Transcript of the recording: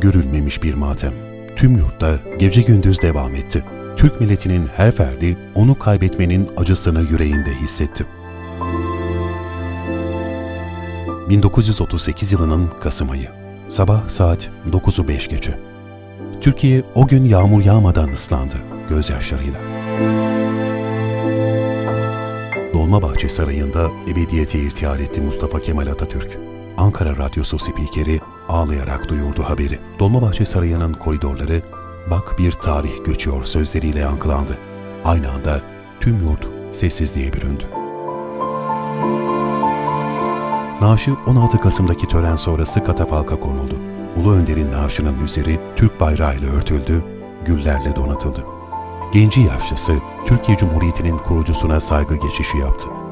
Görülmemiş bir matem. Tüm yurtta gece gündüz devam etti. Türk milletinin her ferdi onu kaybetmenin acısını yüreğinde hissetti. 1938 yılının Kasım ayı. Sabah saat 9'u 5 geçe. Türkiye o gün yağmur yağmadan ıslandı gözyaşlarıyla. Dolmabahçe Sarayı'nda ebediyete irtihal etti Mustafa Kemal Atatürk. Ankara Radyosu spikeri ağlayarak duyurdu haberi. Dolmabahçe Sarayı'nın koridorları bak bir tarih göçüyor sözleriyle yankılandı. Aynı anda tüm yurt sessizliğe büründü. Naaşı 16 Kasım'daki tören sonrası katafalka konuldu. Ulu Önder'in naaşının üzeri Türk bayrağıyla örtüldü, güllerle donatıldı. Genci yaşlısı Türkiye Cumhuriyeti'nin kurucusuna saygı geçişi yaptı.